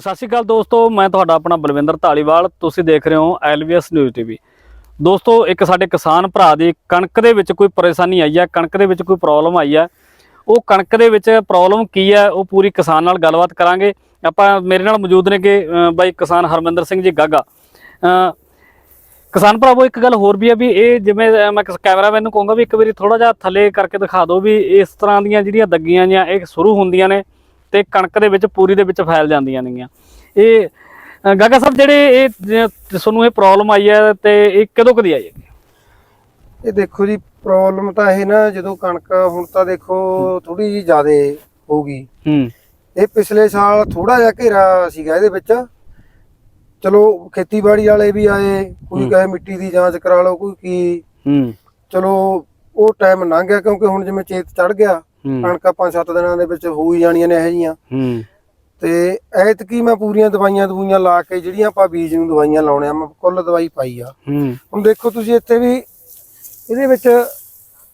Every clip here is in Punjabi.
ਸਤਿ ਸ਼੍ਰੀ ਅਕਾਲ ਦੋਸਤੋ ਮੈਂ ਤੁਹਾਡਾ ਆਪਣਾ ਬਲਵਿੰਦਰ ਢਾਲੀਵਾਲ ਤੁਸੀਂ ਦੇਖ ਰਹੇ ਹੋ ਐਲਵੀਐਸ ਨਿਊਜ਼ ਟੀਵੀ। ਦੋਸਤੋ ਇੱਕ ਸਾਡੇ ਕਿਸਾਨ ਭਰਾ ਦੀ ਕਣਕ ਦੇ ਵਿੱਚ ਕੋਈ ਪਰੇਸ਼ਾਨੀ ਆਈ ਹੈ ਕਣਕ ਦੇ ਵਿੱਚ ਕੋਈ ਪ੍ਰੋਬਲਮ ਆਈ ਹੈ। ਉਹ ਕਣਕ ਦੇ ਵਿੱਚ ਪ੍ਰੋਬਲਮ ਕੀ ਹੈ ਉਹ ਪੂਰੀ ਕਿਸਾਨ ਨਾਲ ਗੱਲਬਾਤ ਕਰਾਂਗੇ। ਆਪਾਂ ਮੇਰੇ ਨਾਲ ਮੌਜੂਦ ਨੇ ਕਿ ਬਾਈ ਕਿਸਾਨ ਹਰਮਿੰਦਰ ਸਿੰਘ ਜੀ ਗਾਗਾ। ਅ, ਕਿਸਾਨ ਭਰਾਵੋ ਇੱਕ ਗੱਲ ਹੋਰ ਵੀ ਹੈ ਵੀ ਇਹ ਜਿਵੇਂ ਮੈਂ ਕੈਮਰਾਮੈਨ ਨੂੰ ਕਹੂੰਗਾ ਵੀ ਇੱਕ ਵਾਰੀ ਥੋੜਾ ਜਿਹਾ ਥੱਲੇ ਕਰਕੇ ਦਿਖਾ ਦਿਓ ਵੀ ਇਸ ਤਰ੍ਹਾਂ ਦੀਆਂ ਜਿਹੜੀਆਂ ਦੱਗੀਆਂ ਜਾਂ ਇਹ ਸ਼ੁਰੂ ਹੁੰਦੀਆਂ ਨੇ ਤੇ ਕਣਕ ਦੇ ਵਿੱਚ ਪੂਰੀ ਦੇ ਵਿੱਚ ਫੈਲ ਜਾਂਦੀਆਂ ਨੇਗੀਆਂ। ਇਹ ਗਾਗਾ ਸਾਹਿਬ ਜਿਹੜੇ ਇਹ ਤੁਹਾਨੂੰ ਇਹ ਪ੍ਰੋਬਲਮ ਆਈ ਹੈ ਤੇ ਇਹ ਕਦੋਂ ਕਦੀ ਆਈ ਹੈ? ਇਹ ਦੇਖੋ ਜੀ ਪ੍ਰੋਬਲਮ ਤਾਂ ਇਹ ਨਾ ਜਦੋਂ ਕਣਕ ਹੁਣ ਤਾਂ ਦੇਖੋ ਥੋੜੀ ਜੀ ਜ਼ਿਆਦੇ ਹੋ ਗਈ ਹੂੰ। ਇਹ ਪਿਛਲੇ ਸਾਲ ਥੋੜਾ ਜਿਹਾ ਘੇਰਾ ਸੀਗਾ ਇਹਦੇ ਵਿੱਚ। ਚਲੋ ਖੇਤੀਬਾੜੀ ਵਾਲੇ ਵੀ ਆਏ ਕੋਈ। ਕਹੇ ਮਿੱਟੀ ਦੀ ਜਾਂਚ ਕਰਾ ਲਓ ਕੋਈ ਕੀ। ਹੂੰ। ਚਲੋ ਉਹ ਟਾਈਮ ਲੰਘ ਗਿਆ ਕਿਉਂਕਿ ਹੁਣ ਜਿਵੇਂ ਚੇਤ ਚੜ ਗਿਆ। ਕਣਕਾਂ 5-7 ਦਿਨਾਂ ਦੇ ਵਿੱਚ ਹੋ ਹੀ ਜਾਣੀਆਂ ਨੇ ਇਹੋ ਜੀਆਂ ਹੂੰ। ਤੇ ਐਤਕੀ ਮੈਂ ਪੂਰੀਆਂ ਦਵਾਈਆਂ ਦਵਾਈਆਂ ਲਾ ਕੇ ਜਿਹੜੀਆਂ ਆਪਾਂ ਬੀਜ ਨੂੰ ਦਵਾਈਆਂ ਲਾਉਣੇ ਆ ਮੈਂ ਕੁੱਲ ਦਵਾਈ ਪਾਈ ਆ। ਹੂੰ। ਹੁਣ ਦੇਖੋ ਤੁਸੀਂ ਇੱਥੇ ਵੀ ਇਹਦੇ ਵਿੱਚ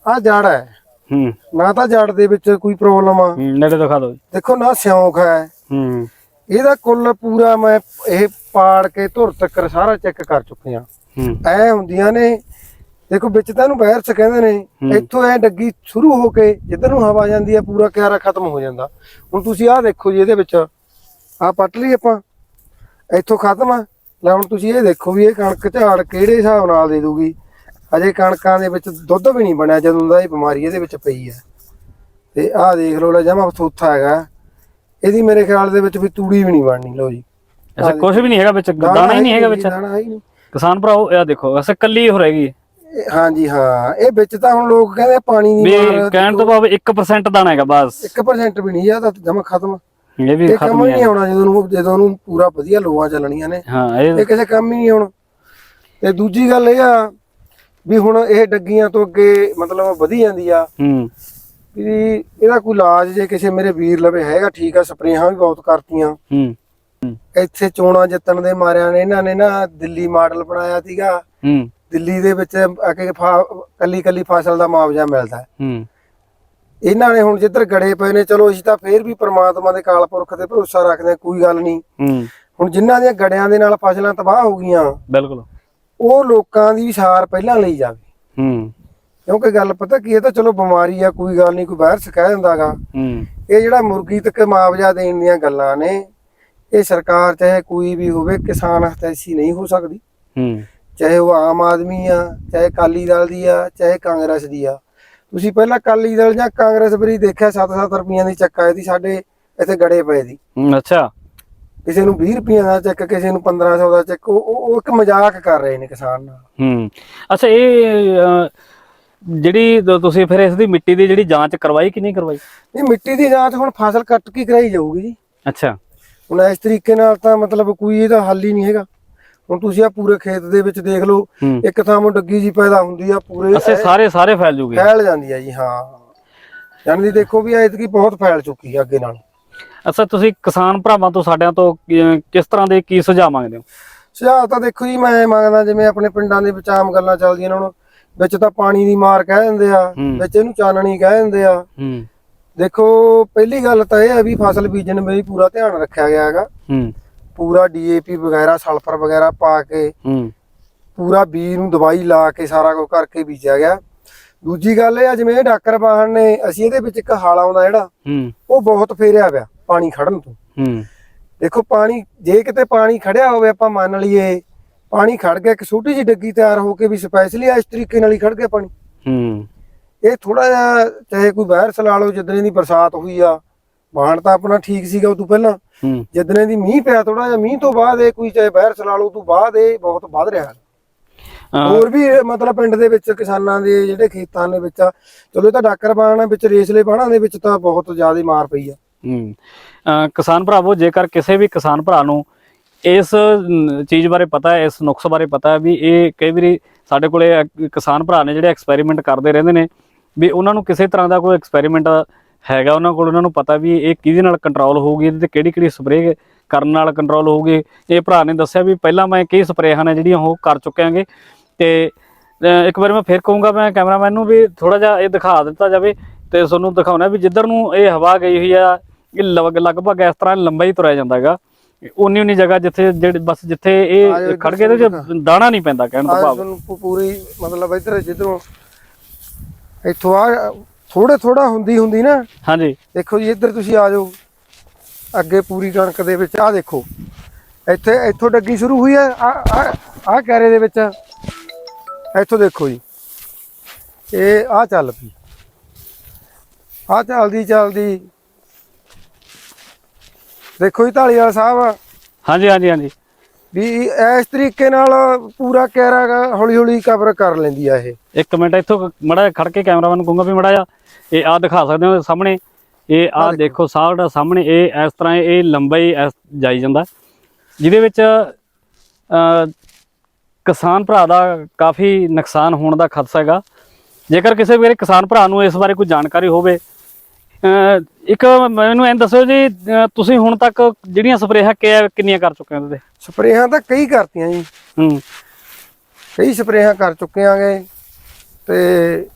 ਆ ਜੜ ਹੈ। ਹੂੰ। ਨਾ ਤਾਂ ਜੜ ਦੇ ਵਿੱਚ ਕੋਈ ਪ੍ਰੋਬਲਮ ਆ। ਨੇੜੇ ਦਿਖਾ ਦਿਓ। ਦੇਖੋ ਨਾ ਸਿਉਂਖ ਹੈ। ਹੂੰ। ਇਹਦਾ ਕੁੱਲ ਪੂਰਾ ਮੈਂ ਇਹ ਪਾੜ ਕੇ ਧੁਰ ਤੱਕ ਸਾਰਾ ਚੈੱਕ ਕਰ ਚੁੱਕੇ ਆ। ਹੂੰ। ਐ ਹੁੰਦੀਆਂ ਨੇ ਦੇਖੋ ਵਿੱਚ ਤਾਂ ਇਹਨੂੰ ਵਾਇਰਸ ਕਹਿੰਦੇ ਨੇ ਇੱਥੋਂ ਐ ਡੱਗੀ ਸ਼ੁਰੂ ਹੋ ਕੇ ਜਿੱਧਰ ਨੂੰ ਹਵਾ ਜਾਂਦੀ ਹੈ ਪੂਰਾ ਕਿਆਰਾ ਖਤਮ ਹੋ ਜਾਂਦਾ। ਹੁਣ ਤੁਸੀਂ ਆਹ ਦੇਖੋ ਜੀ ਇਹਦੇ ਵਿੱਚ ਆਹ ਪੱਟ ਲਈ ਆਪਾਂ ਇੱਥੋਂ ਖਤਮ ਆ। ਲੈ ਹੁਣ ਤੁਸੀਂ ਇਹ ਦੇਖੋ ਵੀ ਇਹ ਕਣਕ ਝਾੜ ਕਿਹੜੇ ਹਿਸਾਬ ਨਾਲ ਦੇ ਦੂਗੀ? ਅਜੇ ਕਣਕਾਂ ਦੇ ਵਿੱਚ ਦੁੱਧ ਵੀ ਨਹੀਂ ਬਣਿਆ ਜਦੋਂ ਦਾ ਇਹ ਬਿਮਾਰੀ ਇਹਦੇ ਵਿੱਚ ਪਈ ਹੈ ਤੇ ਆਹ ਦੇਖ ਲਓ ਲੈ ਜਮਾ ਥੋਥਾ ਹੈਗਾ। ਇਹਦੀ ਮੇਰੇ ਖਿਆਲ ਦੇ ਵਿੱਚ ਵੀ ਤੂੜੀ ਵੀ ਨਹੀਂ ਬਣਨੀ ਲਓ ਜੀ। ਅੱਛਾ ਕੁਝ ਵੀ ਨਹੀਂ ਹੈਗਾ ਵਿੱਚ ਦਾਣਾ ਹੀ ਨਹੀਂ ਹੈਗਾ ਵਿੱਚ। ਦਾਣਾ ਹੈ ਹੀ ਨਹੀਂ। ਕਿਸਾਨ ਭਰਾਓ ਇਹ ਦੇਖੋ ਅਸਾਂ ਕੱਲੀ ਹੋ ਰਹੇਗੀ ਇਹ- ਹਾਂਜੀ ਹਾਂ। ਇਹ ਵਿੱਚ ਤਾਂ ਹੁਣ ਲੋਕ ਕਹਿੰਦੇ ਆ ਪਾਣੀ ਵੀ ਮਾਰ ਕਹਿਣ ਤੋਂ ਭਾਵ 1% ਦਾਣਾ ਹੈਗਾ ਬਸ। 1% ਵੀ ਨਹੀਂ ਆ ਤਾਂ ਜਮਾ ਖਤਮ। ਇਹ ਵੀ ਇਹ ਖਤਮ ਕੰਮ ਹੀ ਹੀ ਨਹੀਂ ਹੈ ਆਉਣਾ ਜਦੋਂ ਨੂੰ ਜਦੋਂ ਨੂੰ ਪੂਰਾ ਵਧੀਆ ਲੋਆਂ ਚੱਲਣੀਆਂ ਨੇ। ਹਾਂ ਇਹ ਇਹ ਕਿਸੇ ਕੰਮ ਹੀ ਨਹੀਂ ਆਉਣਾ। ਤੇ ਦੂਜੀ ਗੱਲ ਇਹ ਆ ਵੀ ਹੁਣ ਇਹ ਡੱਗੀਆਂ ਤੋਂ ਅੱਗੇ ਮਤਲਬ ਵਧੀ ਜਾਂਦੀ ਆ। ਹੂੰ। ਵੀ ਇਹਦਾ ਕੋਈ ਇਲਾਜ ਜੇ ਕਿਸੇ ਮੇਰੇ ਵੀਰ ਲਵੇ ਹੈਗਾ ਠੀਕ ਆ ਸਪਰੇਹਾਂ ਵੀ ਬਹੁਤ ਕਰਤੀਆਂ। ਹੂੰ। ਇੱਥੇ ਚੋਣਾਂ ਜਿੱਤਣ ਦੇ ਮਾਰਿਆਂ ਨੇ ਇਹਨਾਂ ਨੇ ਨਾ ਦਿੱਲੀ ਮਾਡਲ ਬਣਾਇਆ ਸੀਗਾ। ਹੂੰ। ਦਿੱਲੀ ਦੇ ਵਿੱਚ ਆ ਕੇ ਕੱਲੀ ਕੱਲੀ ਫਸਲ ਦਾ ਮੁਆਵਜ਼ਾ ਮਿਲਦਾ ਹੈ। ਹੂੰ। ਇਹਨਾਂ ਨੇ ਹੁਣ ਜਿੱਧਰ ਗੜੇ ਪਏ ਨੇ ਚਲੋ ਅਸੀਂ ਤਾਂ ਫੇਰ ਵੀ ਪ੍ਰਮਾਤਮਾ ਦੇ ਕਾਲ ਪੁਰਖ ਤੇ ਭਰੋਸਾ ਰੱਖਦੇ ਹਾਂ ਕੋਈ ਗੱਲ ਨਹੀਂ। ਹੂੰ। ਹੁਣ ਜਿਨ੍ਹਾਂ ਦੀਆਂ ਗੜਿਆਂ ਦੇ ਨਾਲ ਫਸਲਾਂ ਤਬਾਹ ਹੋ ਗਈਆਂ ਬਿਲਕੁਲ। ਉਹ ਲੋਕਾਂ ਦੀ ਸਾਰ ਪਹਿਲਾਂ ਲਈ ਜਾਵੇ। ਹੂੰ। ਕਿਉਂਕਿ ਗੱਲ ਪਤਾ ਕੀ ਹੈ ਤਾਂ ਚਲੋ ਬਿਮਾਰੀ ਆ ਕੋਈ ਗੱਲ ਨਹੀਂ ਕੋਈ ਵਾਇਰਸ ਕਹਿ ਦਿੰਦਾਗਾ ਹੂੰ। ਇਹ ਜਿਹੜਾ ਮੁਰਗੀ ਤੱਕ ਮੁਆਵਜ਼ਾ ਦੇਣ ਦੀਆਂ ਗੱਲਾਂ ਨੇ ਇਹ ਸਰਕਾਰ ਚਾਹੇ ਕੋਈ ਵੀ ਹੋਵੇ ਕਿਸਾਨ ਹਤੈਸ਼ੀ ਨਹੀਂ ਹੋ ਸਕਦੀ। ਹੂੰ। ਚਾਹੇ ਉਹ ਆਮ ਆਦਮੀ ਆ ਚਾਹੇ ਅਕਾਲੀ ਦਲ ਦੀ ਆ ਚਾਹੇ ਕਾਂਗਰਸ ਦੀ ਆ। ਤੁਸੀਂ ਪਹਿਲਾਂ ਅਕਾਲੀ ਦਲ ਜਾਂ ਕਾਂਗਰਸ ਬਰੀ ਦੇਖਿਆ 7-7 ਰੁਪਈਆਂ ਦੀ ਚੱਕ ਆਈ ਦੀ ਸਾਡੇ ਇੱਥੇ ਗੜੇ ਪਏ ਦੀ ਅੱਛਾ। ਕਿਸੇ ਨੂੰ 20 ਰੁਪਈਆਂ ਦਾ ਚੱਕ ਕਿਸੇ ਨੂੰ 1500 ਦਾ ਚੱਕ ਉਹ ਇੱਕ ਮਜ਼ਾਕ ਕਰ ਰਹੇ ਨੇ ਕਿਸਾਨ ਨਾਲ। ਹੂੰ। ਅੱਛਾ ਇਹ ਜਿਹੜੀ ਤੁਸੀਂ ਫਿਰ ਇਸ ਦੀ ਮਿੱਟੀ ਦੀ ਜਿਹੜੀ ਜਾਂਚ ਕਰਵਾਈ ਕਿ ਨਹੀਂ ਕਰਵਾਈ? ਇਹ ਮਿੱਟੀ ਦੀ ਜਾਂਚ ਹੁਣ ਫਸਲ ਕੱਟ ਕੇ ਕਰਾਈ ਜਾਊਗੀ ਜੀ। ਅੱਛਾ। ਹੁਣ ਇਸ ਤਰੀਕੇ ਨਾਲ ਤਾਂ ਮਤਲਬ ਕੋਈ ਇਹਦਾ ਹੱਲ ਹੀ ਨਹੀਂ ਹੈਗਾ। ਹੁਣ ਤੁਸੀਂ ਆ ਪੂਰੇ ਖੇਤ ਦੇ ਵਿੱਚ ਦੇਖ ਲਓ ਇੱਕ ਥਾਂ ਡੱਗੀ ਜੀ ਪੈਦਾ ਹੁੰਦੀ ਆ ਪੂਰੇ ਅੱਛਾ ਸਾਰੇ ਸਾਰੇ ਫੈਲ ਜੂਗੇ? ਫੈਲ ਜਾਂਦੀ ਆ ਜੀ ਹਾਂ। ਦੀ ਦੇਖੋ ਵੀ ਐਤਕੀ ਬਹੁਤ ਫੈਲ ਚੁੱਕੀ ਆ ਅੱਗੇ ਨਾਲ। ਅੱਛਾ ਤੁਸੀਂ ਕਿਸਾਨ ਭਰਾਵਾਂ ਤੋਂ ਸਾਡਿਆਂ ਤੋਂ ਕਿਸ ਤਰ੍ਹਾਂ ਦੇ ਕੀ ਸੁਝਾਅ ਮੰਗਦੇ ਹੋ? ਸੁਝਾਅ ਤਾਂ ਦੇਖੋ ਜੀ ਮੈਂ ਮੰਗਦਾ ਜਿਵੇਂ ਆਪਣੇ ਪਿੰਡਾਂ ਦੇ ਵਿੱਚ ਆਮ ਗੱਲਾਂ ਚੱਲਦੀਆਂ ਨੇ ਹੁਣ। ਵਿੱਚ ਤਾਂ ਪਾਣੀ ਦੀ ਮਾਰ ਕਹਿ ਦਿੰਦੇ ਆ। ਵਿੱਚ ਇਹਨੂੰ ਚਾਨਣੀ ਕਹਿ ਦਿੰਦੇ ਆ। ਦੇਖੋ ਪਹਿਲੀ ਗੱਲ ਤਾਂ ਇਹ ਹੈ ਵੀ ਫਸਲ ਬੀਜਣ ਵੇਲੇ ਪੂਰਾ ਧਿਆਨ ਰੱਖਿਆ ਗਿਆ ਹੈਗਾ। ਪੂਰਾ ਡੀਏਪੀ ਵਗੈਰਾ ਸਲਫਰ ਵਗੈਰਾ ਪਾ ਕੇ ਹੂੰ। ਪੂਰਾ ਬੀਜ ਨੂੰ ਦਵਾਈ ਲਾ ਕੇ ਸਾਰਾ ਕੁਝ ਕਰਕੇ ਬੀਜਿਆ ਗਿਆ। ਦੂਜੀ ਗੱਲ ਇਹ ਆ ਜਿਵੇਂ ਇਹ ਡਾਕਰ ਬਾਹਣ ਨੇ ਅਸੀਂ ਇਹਦੇ ਵਿੱਚ ਇੱਕ ਹਾਲ ਆਉਂਦਾ ਜਿਹੜਾ ਹੂੰ। ਉਹ ਬਹੁਤ ਫੇਰਿਆ ਪਿਆ ਪਾਣੀ ਖੜਨ ਤੋਂ। ਹੂੰ। ਦੇਖੋ ਪਾਣੀ ਜੇ ਕਿਤੇ ਪਾਣੀ ਖੜਿਆ ਹੋਵੇ ਆਪਾਂ ਮੰਨ ਲਈਏ ਪਾਣੀ ਖੜ ਗਿਆ ਇੱਕ ਛੋਟੀ ਜਿਹੀ ਡੱਗੀ ਤਿਆਰ ਹੋ ਕੇ ਵੀ ਸਪੈਸ਼ਲੀ ਇਸ ਤਰੀਕੇ ਨਾਲ ਹੀ ਖੜ ਗਿਆ ਪਾਣੀ। ਹੂੰ। ਇਹ ਥੋੜਾ ਜਿਹਾ ਚਾਹੇ ਕੋਈ ਵਾਇਰਸ ਲਾ ਲਓ ਜਿੱਦਣੇ ਦੀ ਬਰਸਾਤ ਹੋਈ ਆ ਬਾਣ ਤਾਂ ਆਪਣਾ ਠੀਕ ਸੀਗਾ ਉਹ ਤੋਂ ਪਹਿਲਾਂ। ਹੂੰ। ਦੀ ਮੀਂਹ ਪਿਆ ਥੋੜਾ ਜਿਹਾ ਮੀਂਹ ਤੋਂ ਬਾਅਦ ਇਹ ਕੋਈ ਚਾਹੇ ਵਾਇਰਸ ਲਾ ਲਓ ਤੋਂ ਬਾਅਦ ਇਹ ਬਹੁਤ ਵੱਧ ਰਿਹਾ। ਹੋਰ ਵੀ ਮਤਲਬ ਪਿੰਡ ਦੇ ਵਿੱਚ ਕਿਸਾਨਾਂ ਦੇ ਜਿਹੜੇ ਖੇਤਾਂ ਦੇ ਵਿੱਚ ਚਲੋ ਇਹ ਤਾਂ ਡਾਕਰ ਬਾਣਾ ਵਿੱਚ ਰੇਸਲੇ ਬਾਣਾ ਦੇ ਵਿੱਚ ਤਾਂ ਬਹੁਤ ਜ਼ਿਆਦਾ ਮਾਰ ਪਈ ਆ। ਹੂੰ। ਕਿਸਾਨ ਭਰਾਵੋ ਜੇਕਰ ਕਿਸੇ ਵੀ ਕਿਸਾਨ ਭਰਾ ਨੂੰ ਇਸ ਚੀਜ਼ ਬਾਰੇ ਪਤਾ ਹੈ ਇਸ ਨੁਕਸ ਬਾਰੇ ਪਤਾ ਹੈ ਵੀ ਇਹ ਕਈ ਵਾਰੀ ਸਾਡੇ ਕੋਲੇ ਕਿਸਾਨ ਭਰਾ ਨੇ ਜਿਹੜੇ ਐਕਸਪੈਰੀਮੈਂਟ ਕਰਦੇ ਰਹਿੰਦੇ ਨੇ ਵੀ ਉਹਨਾਂ ਨੂੰ ਕਿਸੇ ਤਰ੍ਹਾਂ ਦਾ ਕੋਈ ਐਕਸਪੈਰੀਮੈਂਟ ਹੈਗਾ ਉਹਨਾਂ ਕੋਲ ਉਹਨਾਂ ਨੂੰ ਪਤਾ ਵੀ ਇਹ ਕਿਹਦੇ ਨਾਲ ਕੰਟਰੋਲ ਹੋਊਗੀ ਇਹਦੇ ਤੇ ਕਿਹੜੀ ਕਿਹੜੀ ਸਪਰੇਅ ਕਰਨ ਨਾਲ ਕੰਟਰੋਲ ਹੋਊਗੀ। ਇਹ ਭਰਾ ਨੇ ਦੱਸਿਆ ਵੀ ਪਹਿਲਾਂ ਮੈਂ ਕਈ ਸਪਰੇਆਂ ਨੇ ਜਿਹੜੀਆਂ ਉਹ ਕਰ ਚੁੱਕਿਆਂਗੇ ਤੇ ਇੱਕ ਵਾਰ ਮੈਂ ਫੇਰ ਕਹੂੰਗਾ ਮੈਂ ਕੈਮਰਾਮੈਨ ਨੂੰ ਵੀ ਥੋੜਾ ਜਿਹਾ ਇਹ ਦਿਖਾ ਦਿੱਤਾ ਜਾਵੇ ਤੇ ਤੁਹਾਨੂੰ ਦਿਖਾਉਣਾ ਵੀ ਜਿੱਧਰ ਨੂੰ ਇਹ ਹਵਾ ਗਈ ਹੋਈ ਆ ਇਹ ਲਗ- ਲਗਭਗ ਇਸ ਤਰ੍ਹਾਂ ਲੰਬਾ ਹੀ ਤੁਰਿਆ ਜਾਂਦਾ ਹੈਗਾ। ਉਨੀ ਉਨੀ ਜਗ੍ਹਾ ਜਿੱਥੇ ਜਿਹੜੇ ਬਸ ਜਿੱਥੇ ਇਹ ਖੜ ਗਏ ਤੇ ਦਾਣਾ ਨਹੀਂ ਪੈਂਦਾ ਕਹਿਣ ਆ ਭਾਵ। ਪੂਰੀ ਮਤਲਬ ਇੱਧਰ ਜਿੱਧਰੋਂ ਇੱਥੋਂ ਆ ਥੋੜੇ ਥੋੜਾ ਹੁੰਦੀ ਹੁੰਦੀ ਨਾ। ਹਾਂਜੀ। ਦੇਖੋ ਜੀ ਇੱਧਰ ਤੁਸੀਂ ਆ ਜਾਓ। ਅੱਗੇ ਪੂਰੀ ਕਣਕ ਦੇ ਵਿੱਚ ਆ ਦੇਖੋ। ਇੱਥੇ ਇੱਥੋਂ ਡੱਗੀ ਸ਼ੁਰੂ ਹੋਈ ਹੈ ਆ ਆ ਕੈਰੇ ਦੇ ਵਿੱਚ। ਇੱਥੋਂ ਦੇਖੋ ਜੀ। ਇਹ ਆ ਚੱਲ ਪਈ। ਆ ਚੱਲਦੀ ਚੱਲਦੀ। ਦੇਖੋ ਜੀ ਢਾਲੀਵਾਲ ਸਾਹਿਬ। ਹਾਂਜੀ ਹਾਂਜੀ ਹਾਂਜੀ। ਵੀ ਇਸ ਤਰੀਕੇ ਨਾਲ ਪੂਰਾ ਕੈਰਾ ਹੌਲੀ ਹੌਲੀ ਕਵਰ ਕਰ ਲੈਂਦੀ ਆ ਇਹ। ਇੱਕ ਮਿੰਟ ਇੱਥੋਂ ਮੜਾ ਖੜ ਕੇ ਕੈਮਰਾਮੈਨ ਨੂੰ ਕਹੂੰਗਾ ਵੀ ਮੜਾ ਜਾ ਇਹ ਆ ਦਿਖਾ ਸਕਦੇ ਹੋ ਸਾਹਮਣੇ। ਇਹ ਆ ਦੇਖੋ। ਸਾਹਮਣੇ ਸਾਹਮਣੇ ਇਹ ਇਸ ਤਰ੍ਹਾਂ ਇਹ ਲੰਬਾਈ ਇਸ ਜਾਈ ਜਾਂਦਾ। ਜਿਹਦੇ ਵਿੱਚ ਅ ਕਿਸਾਨ ਭਰਾ ਦਾ ਕਾਫੀ ਨੁਕਸਾਨ ਹੋਣ ਦਾ ਖਦਸ਼ਾ ਹੈਗਾ। ਜੇਕਰ ਕਿਸੇ ਵੀਰੇ ਕਿਸਾਨ ਭਰਾ ਨੂੰ ਇਸ ਬਾਰੇ ਕੋਈ ਜਾਣਕਾਰੀ ਹੋਵੇ ਇੱਕ ਮੈਨੂੰ ਐਂ ਦੱਸੋ ਜੀ ਤੁਸੀਂ ਹੁਣ ਤੱਕ ਜਿਹੜੀਆਂ ਸਪਰੇਹਾਂ ਕਿੰਨੀਆਂ ਕਰ ਚੁੱਕੇ ਹੋ ਉਹਦੇ ਸਪਰੇਹਾਂ ਤਾਂ ਕਈ ਕਰਤੀਆਂ ਜੀ। ਹੂੰ। ਕਈ ਸਪਰੇਹਾਂ ਕਰ ਚੁੱਕੇ ਆਂਗੇ। ਤੇ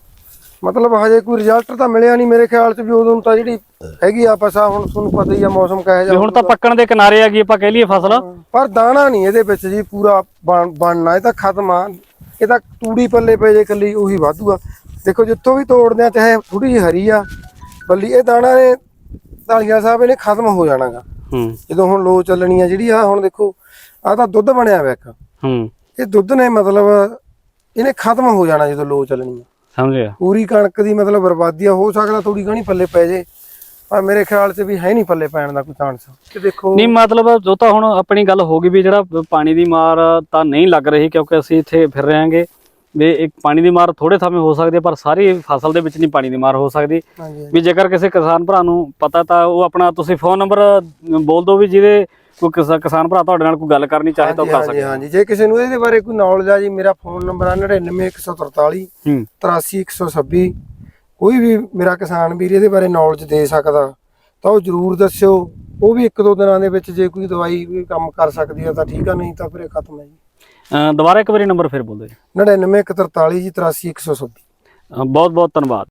ਮਤਲਬ ਹਜੇ ਕੋਈ ਰਿਜ਼ਲਟ ਤਾਂ ਮਿਲਿਆ ਨਹੀਂ ਮੇਰੇ ਖਿਆਲ 'ਚ ਵੀ ਉਦੋਂ ਤਾਂ ਜਿਹੜੀ ਹੈਗੀ ਆ ਪਸਾ ਹੁਣ ਤੁਹਾਨੂੰ ਪਤਾ ਹੀ ਆ ਮੌਸਮ ਕਿਹੋ ਜਿਹਾ ਹੁਣ ਤਾਂ ਪੱਕਣ ਦੇ ਕਿਨਾਰੇ ਹੈਗੀ ਆਪਾਂ ਕਹਿ ਲਈਏ ਫਸਲ। ਪਰ ਦਾਣਾ ਨਹੀਂ ਇਹਦੇ ਵਿੱਚ ਜੀ ਪੂਰਾ ਬਣ- ਬਣਨਾ ਇਹ ਤਾਂ ਖਤਮ ਆ। ਇਹ ਤਾਂ ਤੂੜੀ ਪੱਲੇ ਪਏ ਜੇ ਕੱਲੀ ਉਹੀ ਵਾਧੂ ਆ। ਦੇਖੋ ਜਿੱਥੋਂ ਵੀ ਤੋੜਦੇ ਆ ਚਾਹੇ ਥੋੜੀ ਜਿਹੀ ਹਰੀ ਆ ਬੱਲੀ ਇਹ ਦਾਣਾ ਨੇ ਢਾਲੀਆ ਸਾਹਿਬ ਇਹਨੇ ਖਤਮ ਹੋ ਜਾਣਾਗਾ। ਹੂੰ। ਜਦੋਂ ਹੁਣ ਲੋ ਚੱਲਣੀ ਆ ਜਿਹੜੀ ਆ ਹੁਣ ਦੇਖੋ ਆ ਤਾਂ ਦੁੱਧ ਬਣਿਆ ਵਾ ਇੱਕ। ਹੂੰ। ਇਹ ਦੁੱਧ ਨੇ ਮਤਲਬ ਇਹਨੇ ਖਤਮ ਹੋ ਜਾਣਾ ਜਦੋਂ ਲੋ ਚੱਲਣੀ ਆ। ਸਮਝ ਗਿਆ ਪੂਰੀ ਕਣਕ ਦੀ ਮਤਲਬ ਬਰਬਾਦੀ ਆ ਹੋ ਸਕਦਾ ਥੋੜੀ ਘਣੀ ਪੱਲੇ ਪੈ ਜੇ ਪਰ ਮੇਰੇ ਖਿਆਲ 'ਚ ਵੀ ਹੈ ਨਹੀਂ ਪੱਲੇ ਪੈਣ ਦਾ ਕੋਈ ਚਾਂਸ ਤੇ ਦੇਖੋ ਨਹੀਂ ਮਤਲਬ ਉਹ ਤਾਂ ਹੁਣ ਆਪਣੀ ਗੱਲ ਹੋ ਗਈ ਵੀ ਜਿਹੜਾ ਪਾਣੀ ਦੀ ਮਾਰ ਤਾਂ ਨਹੀਂ ਲੱਗ ਰਹੀ ਕਿਉਂਕਿ ਅਸੀਂ ਇੱਥੇ ਫਿਰ ਰਹੇ ਹਾਂਗੇ ਵੀ ਇੱਕ ਪਾਣੀ ਦੀ ਮਾਰ ਥੋੜੇ ਸਮੇਂ ਹੋ ਸਕਦੀ ਹੈ, ਪਰ ਸਾਰੀ ਫਸਲ ਦੇ ਵਿੱਚ ਨਹੀਂ ਪਾਣੀ ਦੀ ਮਾਰ ਹੋ ਸਕਦੀ। ਵੀ ਜੇਕਰ ਕਿਸੇ ਕਿਸਾਨ ਭਰਾ ਨੂੰ ਪਤਾ ਤਾਂ ਉਹ ਆਪਣਾ ਤੁਸੀਂ ਫੋਨ ਨੰਬਰ ਬੋਲ ਦਿਓ ਵੀ ਜਿਹਦੇ ਕੋਈ ਕਿਸਾ- ਕਿਸਾਨ ਭਰਾ ਤੁਹਾਡੇ ਨਾਲ ਕੋਈ ਗੱਲ ਕਰਨੀ ਚਾਹੇ ਤਾਂ ਉਹ ਕਰ ਸਕਦੇ। ਹਾਂਜੀ ਜੇ ਕਿਸੇ ਨੂੰ ਇਹਦੇ ਬਾਰੇ ਕੋਈ ਨੌਲੇਜ ਆ ਜੀ ਮੇਰਾ ਫੋਨ ਨੰਬਰ ਆ 99143 ਹੂੰ। 83126 ਕੋਈ ਵੀ ਮੇਰਾ ਕਿਸਾਨ ਵੀਰ ਇਹਦੇ ਬਾਰੇ ਨੌਲੇਜ ਦੇ ਸਕਦਾ ਤਾਂ ਉਹ ਜਰੂਰ ਦੱਸਿਓ। ਉਹ ਵੀ ਇੱਕ ਦੋ ਦਿਨਾਂ ਦੇ ਵਿੱਚ ਜੇ ਕੋਈ ਦਵਾਈ ਵੀ ਕੰਮ ਕਰ ਸਕਦੀ ਹੈ ਤਾਂ ਠੀਕ ਆ ਨਹੀਂ ਤਾਂ ਫਿਰ ਇਹ ਖਤਮ ਹੈ ਜੀ। ਦੁਬਾਰਾ ਇੱਕ ਵਾਰੀ ਨੰਬਰ ਫਿਰ ਬੋਲ ਦਿਓ ਜੀ 99143 ਜੀ 83126 ਬਹੁਤ ਬਹੁਤ ਧੰਨਵਾਦ।